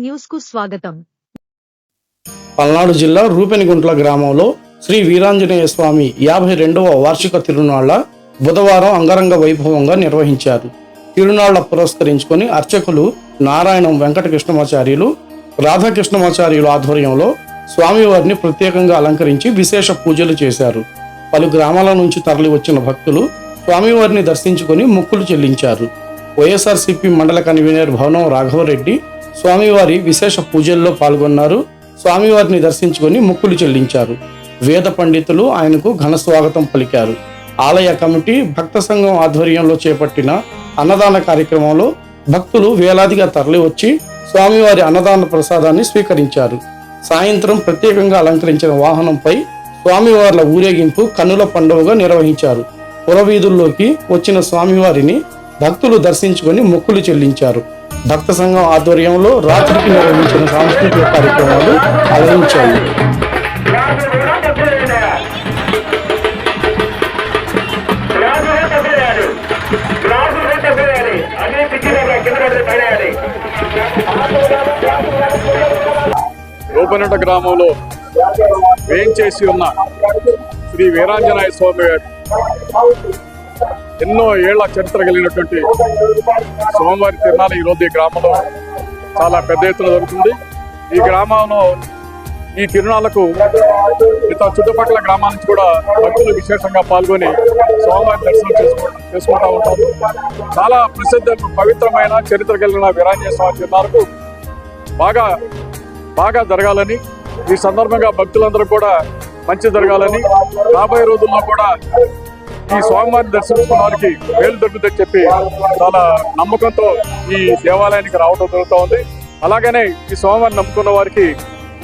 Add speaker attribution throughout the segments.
Speaker 1: న్యూస్కు స్వాగతం.
Speaker 2: పల్నాడు జిల్లా రూపెనిగుంట్ల గ్రామంలో శ్రీ వీరాంజనేయ స్వామి యాభై రెండవ వార్షిక తిరునాళ్ళ బుధవారం అంగరంగ వైభవంగా నిర్వహించారు. తిరునాళ్ళ పురస్కరించుకొని అర్చకులు నారాయణం వెంకటకృష్ణమాచార్యులు రాధాకృష్ణమాచార్యుల ఆధ్వర్యంలో స్వామివారిని ప్రత్యేకంగా అలంకరించి విశేష పూజలు చేశారు. పలు గ్రామాల నుంచి తరలి వచ్చిన భక్తులు స్వామివారిని దర్శించుకొని మొక్కులు చెల్లించారు. వైఎస్ఆర్సీపీ మండల కన్వీనర్ భవనం రాఘవరెడ్డి స్వామివారి విశేష పూజల్లో పాల్గొన్నారు. స్వామివారిని దర్శించుకొని ముక్కులు చెల్లించారు. వేద పండితులు ఆయనకు ఘన స్వాగతం పలికారు. ఆలయ కమిటీ భక్త సంఘం ఆధ్వర్యంలో చేపట్టిన అన్నదాన కార్యక్రమంలో భక్తులు వేలాదిగా తరలి వచ్చి స్వామివారి అన్నదాన ప్రసాదాన్ని స్వీకరించారు. సాయంత్రం ప్రత్యేకంగా అలంకరించిన వాహనంపై స్వామివార్ల ఊరేగింపు కన్నుల పండుగగా నిర్వహించారు. పురవీధుల్లోకి వచ్చిన స్వామివారిని భక్తులు దర్శించుకొని మొక్కులు చెల్లించారు. భక్త సంఘం ఆధ్వర్యంలో రాత్రికి నిర్వహించిన సాంస్కృతిక కార్యక్రమాలు అలరించాయి.
Speaker 3: రూపనట గ్రామంలో వేయించేసి ఉన్న శ్రీ వీరాంజనాయ స్వామి ఎన్నో ఏళ్ళ చరిత్ర కలిగినటువంటి సోమవారి తిరునాళ ఈరోజు ఈ గ్రామంలో చాలా పెద్ద ఎత్తున జరుగుతుంది. ఈ గ్రామంలో ఈ తిరునాళ్ళకు ఇతర చుట్టుపక్కల గ్రామాల నుంచి కూడా భక్తులు విశేషంగా పాల్గొని స్వామివారి దర్శనం చేసుకు చేసుకుంటా ఉంటారు. చాలా ప్రసిద్ధ పవిత్రమైన చరిత్ర కలిగిన వీరాంజనేయ స్వామి తిరునాళ్ళకు బాగా బాగా జరగాలని ఈ సందర్భంగా భక్తులందరూ కూడా మంచి జరగాలని రాబోయే రోజుల్లో కూడా ఈ స్వామివారిని దర్శించుకున్న వారికి మేలు దొరుకుతుందని చెప్పి చాలా నమ్మకంతో ఈ దేవాలయానికి రావడం జరుగుతూ ఉంది. అలాగనే ఈ స్వామివారిని నమ్ముకున్న వారికి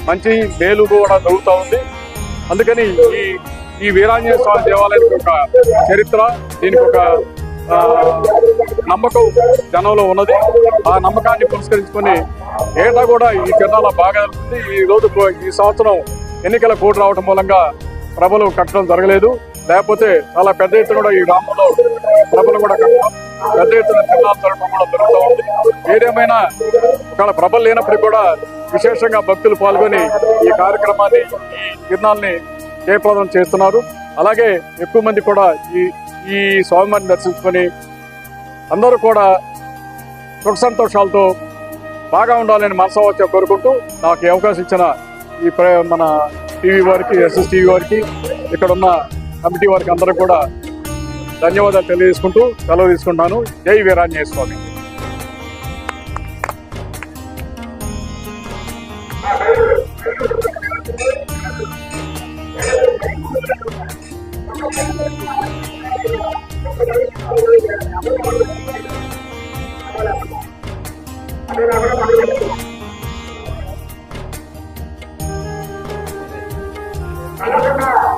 Speaker 3: మంచి మేలు కూడా జరుగుతూ ఉంది. అందుకని ఈ ఈ వీరాంజనేయ స్వామి దేవాలయానికి ఒక చరిత్ర దీనికి ఒక నమ్మకం జనంలో ఉన్నది. ఆ నమ్మకాన్ని పురస్కరించుకొని ఏటా కూడా ఈ తిరణాల బాగా జరుగుతుంది. ఈ రోజు ఈ సంవత్సరం ఎన్నికల కోడ్ రావడం మూలంగా ప్రభలు కట్టడం జరగలేదు. లేకపోతే చాలా పెద్ద ఎత్తున కూడా ఈ గ్రామంలో ప్రభలు కూడా కట్టడం పెద్ద ఎత్తున తిరణాలు జరగడం కూడా జరుగుతూ ఉంది. ఏదేమైనా ఒకవేళ ప్రభలు లేనప్పటికీ కూడా విశేషంగా భక్తులు పాల్గొని ఈ కార్యక్రమాన్ని ఈ తిరణాలని జయప్రదం చేస్తున్నారు. అలాగే ఎక్కువ మంది కూడా ఈ ఈ స్వామివారిని దర్శించుకొని అందరూ కూడా సుఖ సంతోషాలతో బాగా ఉండాలని మనసవచ్చ కోరుకుంటూ నాకు అవకాశం ఇచ్చిన ఈ ప్ర- మన టీవీ వారికి ఎస్ఎస్ టీవీ వారికి ఇక్కడ ఉన్న కమిటీ వారికి అందరూ కూడా ధన్యవాదాలు తెలియజేసుకుంటూ సెలవు తీసుకుంటాను జై వీరాంజనేయ స్వామి
Speaker 4: Thank.